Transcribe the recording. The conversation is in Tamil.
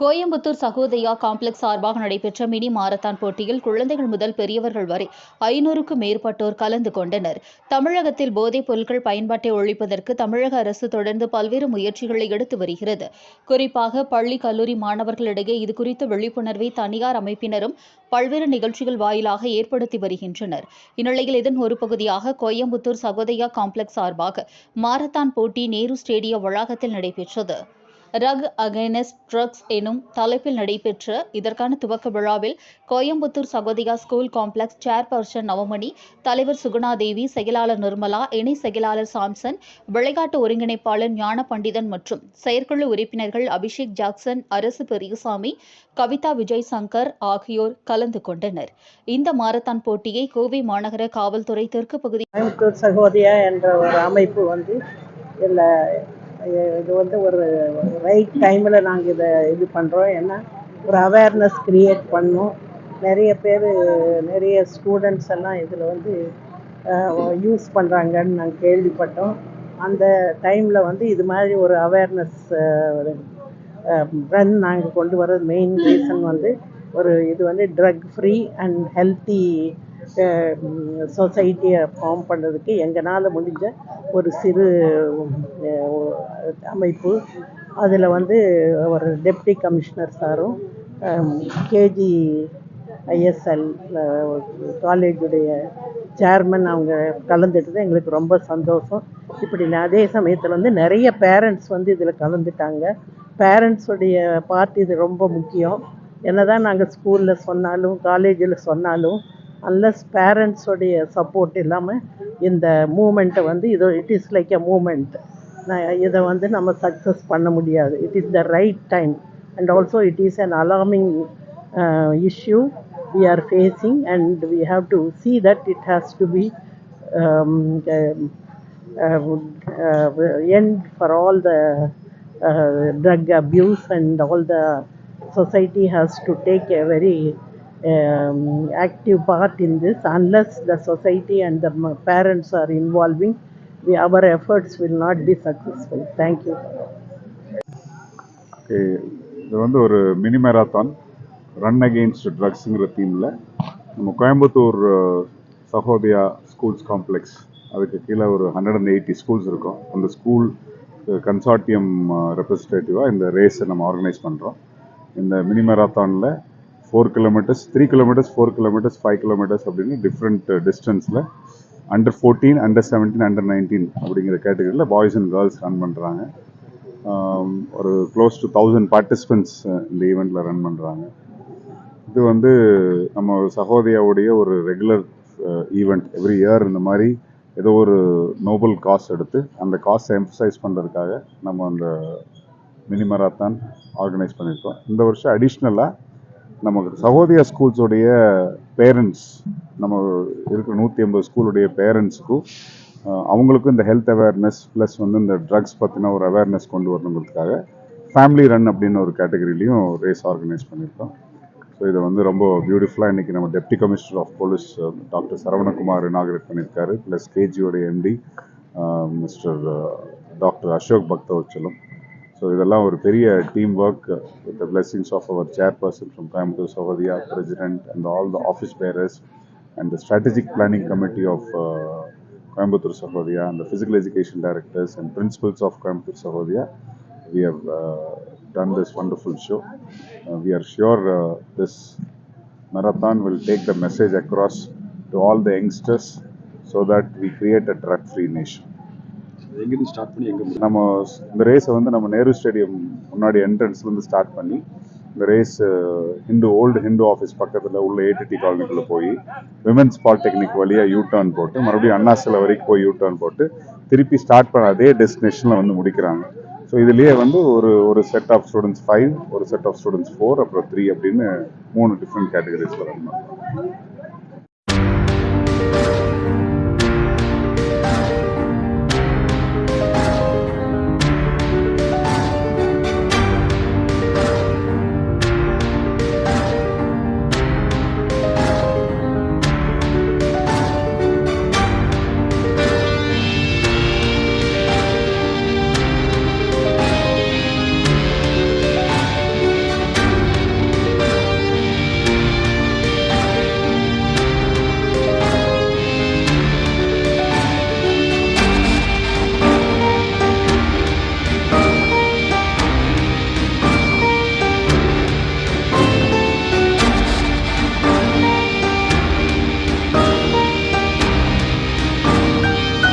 கோயம்புத்தூர் சகோதயா காம்ப்ளெக்ஸ் சார்பாக நடைபெற்ற மினி மாரத்தான் போட்டியில் குழந்தைகள் முதல் பெரியவர்கள் வரை ஐநூறுக்கும் மேற்பட்டோர் கலந்து கொண்டனர். தமிழகத்தில் போதைப் பொருட்கள் பயன்பாட்டை ஒழிப்பதற்கு தமிழக அரசு தொடர்ந்து பல்வேறு முயற்சிகளை எடுத்து வருகிறது. குறிப்பாக பள்ளி கல்லூரி மாணவர்களிடையே இதுகுறித்த விழிப்புணர்வை தனியார் அமைப்பினரும் பல்வேறு நிகழ்ச்சிகள் வாயிலாக ஏற்படுத்தி வருகின்றனர். இந்நிலையில் இதன் ஒரு பகுதியாக கோயம்புத்தூர் சகோதயா காம்ப்ளெக்ஸ் சார்பாக மாரத்தான் போட்டி நேரு ஸ்டேடிய வளாகத்தில் நடைபெற்றது. ரக் அகைனஸ் ட்ரக்ஸ் எனும் தலைப்பில் நடைபெற்ற இதற்கான துவக்க விழாவில் Coimbatore Sahodaya school complex chairperson Navamani தலைவர் சுகுணாதேவி செயலாளர் நிர்மலா இணை செயலாளர் சாம்சன் விளையாட்டு ஒருங்கிணைப்பாளர் ஞான பண்டிதன் மற்றும் செயற்குழு உறுப்பினர்கள் அபிஷேக் ஜாக்சன் அரசு பெரியசாமி கவிதா விஜய் சங்கர் ஆகியோர் கலந்து கொண்டனர். இந்த மாரத்தான் போட்டியை கோவை மாநகர காவல்துறை தெற்கு பகுதி கோயம்புத்தூர் சகோதயா என்ற ஒரு அமைப்பு வந்து இதில் இது வந்து ஒரு ரைட் டைமில் நாங்கள் இதை இது பண்ணுறோம் ஏன்னா ஒரு அவேர்னஸ் க்ரியேட் பண்ணோம். நிறைய பேர் நிறைய ஸ்டூடெண்ட்ஸ் எல்லாம் இதில் வந்து யூஸ் பண்ணுறாங்கன்னு நாங்கள் கேள்விப்பட்டோம். அந்த டைமில் வந்து இது மாதிரி ஒரு அவேர்னஸ் ரன் நாங்கள் கொண்டு வர்றது மெயின் ரீசன் வந்து ஒரு இது வந்து ட்ரக் ஃப்ரீ அண்ட் ஹெல்த்தி சொசைட்டியை ஃபார்ம் பண்ணுறதுக்கு எங்களால் முடிஞ்ச ஒரு சிறு அமைப்பு. அதில் வந்து ஒரு டெப்டி கமிஷனர் சாரும் கேஜி ஐஎஸ்எல் காலேஜுடைய சேர்மன் அவங்க கலந்துட்டது. எங்களுக்கு ரொம்ப சந்தோஷம். இப்படி அதே சமயத்தில் வந்து நிறைய பேரண்ட்ஸ் வந்து இதில் கலந்துட்டாங்க. பேரண்ட்ஸுடைய பார்ட் இது ரொம்ப முக்கியம். என்ன தான் நாங்கள் ஸ்கூலில் சொன்னாலும் காலேஜில் சொன்னாலும் அன்லஸ் பேரண்ட்ஸோடைய சப்போர்ட் இல்லாமல் இந்த மூமெண்ட்டை வந்து இது it is like a moment இதை வந்து நம்ம சக்ஸஸ் பண்ண முடியாது it is the right time and also it is an alarming issue we are facing and we have to see that it has to be um, um, uh, uh, end for all the uh, drug abuse and all the society has to take a very um, Um, active part in this. Unless the society and the m- parents are involving we, our efforts will not be successful. Thank you. Okay இது வந்து ஒரு மினி மேராத்தான் ரன் அகெயின்ஸ்ட் ட்ரக்ஸுங்கிற தீமில் நம்ம கோயம்புத்தூர் சகோதயா ஸ்கூல்ஸ் காம்ப்ளெக்ஸ் அதுக்கு கீழே ஒரு ஹண்ட்ரட் அண்ட் எயிட்டி ஸ்கூல்ஸ் இருக்கும். அந்த ஸ்கூல் கன்சார்டியம் ரெப்ரஸன்டேட்டிவாக இந்த ரேஸை நம்ம ஆர்கனைஸ் பண்ணுறோம் இந்த mini மேராத்தானில் four kilometres three kilometres four kilometres five kilometres அப்படின்னு டிஃப்ரெண்ட் டிஸ்டன்ஸில் under fourteen under seventeen under nineteen அப்படிங்கிற கேட்டகரியில் பாய்ஸ் அண்ட் கேர்ள்ஸ் ரன் பண்ணுறாங்க ஒரு க்ளோஸ் டு தௌசண்ட் பார்ட்டிசிபெண்ட்ஸ் இந்த ஈவெண்ட்டில் ரன் பண்ணுறாங்க இது வந்து நம்ம சகோதரியாவுடைய ஒரு ரெகுலர் ஈவெண்ட் எவ்ரி இயர் இந்த மாதிரி ஏதோ ஒரு நோபல் காஸ் எடுத்து அந்த காஸ்ட்டை எம்ஃபசைஸ் பண்ணுறதுக்காக நம்ம அந்த மினி மராத்தான் ஆர்கனைஸ் பண்ணியிருக்கோம். இந்த வருஷம் அடிஷ்னலாக நமக்கு சகோதயா ஸ்கூல்ஸோடைய பேரண்ட்ஸ் நம்ம இருக்கிற நூற்றி ஐம்பது ஸ்கூலுடைய பேரண்ட்ஸுக்கும் அவங்களுக்கும் இந்த ஹெல்த் அவேர்னஸ் ப்ளஸ் வந்து இந்த ட்ரக்ஸ் பற்றின ஒரு அவேர்னஸ் கொண்டு வரணுங்கிறதுக்காக ஃபேமிலி ரன் அப்படின்னு ஒரு கேட்டகரிலையும் ரேஸ் ஆர்கனைஸ் பண்ணியிருக்கோம். ஸோ இதை வந்து ரொம்ப பியூட்டிஃபுல்லாக இன்றைக்கி நம்ம deputy commissioner of police doctor Saravanakumar inaugurate பண்ணியிருக்காரு. Plus கேஜியோடைய MD mister doctor Ashok Bakthavachalam. So இதெல்லாம் ஒரு பெரிய team work with the blessings of our chairperson from Coimbatore Sahodaya president and all the office bearers and the strategic planning committee of Coimbatore Sahodaya and the physical education directors and principals of Coimbatore Sahodaya we have uh, done this wonderful show. Uh, we are sure uh, this marathon will take the message across to all the youngsters so that we create a drug-free nation. எங்கேருந்து ஸ்டார்ட் பண்ணி எங்கே நம்ம இந்த ரேஸை வந்து நம்ம நேரு ஸ்டேடியம் முன்னாடி என்ட்ரன்ஸ்லேருந்து ஸ்டார்ட் பண்ணி இந்த race Hindu old Hindu office பக்கத்தில் உள்ள ஏடிடி காலனிக்குள்ளே போய் விமென்ஸ் பாலிடெக்னிக் வழியாக யூ டர்ன் போட்டு மறுபடியும் அண்ணா சிலை வரைக்கும் போய் யூ டர்ன் போட்டு திருப்பி ஸ்டார்ட் பண்ண அதே டெஸ்டினேஷனில் வந்து முடிக்கிறாங்க. ஸோ இதுலேயே வந்து ஒரு ஒரு செட் ஆஃப் ஸ்டூடெண்ட்ஸ் ஃபைவ் ஒரு செட் ஆஃப் ஸ்டூடெண்ட்ஸ் ஃபோர் அப்புறம் த்ரீ அப்படின்னு மூணு டிஃப்ரெண்ட் கேட்டகரிஸில் வரணும்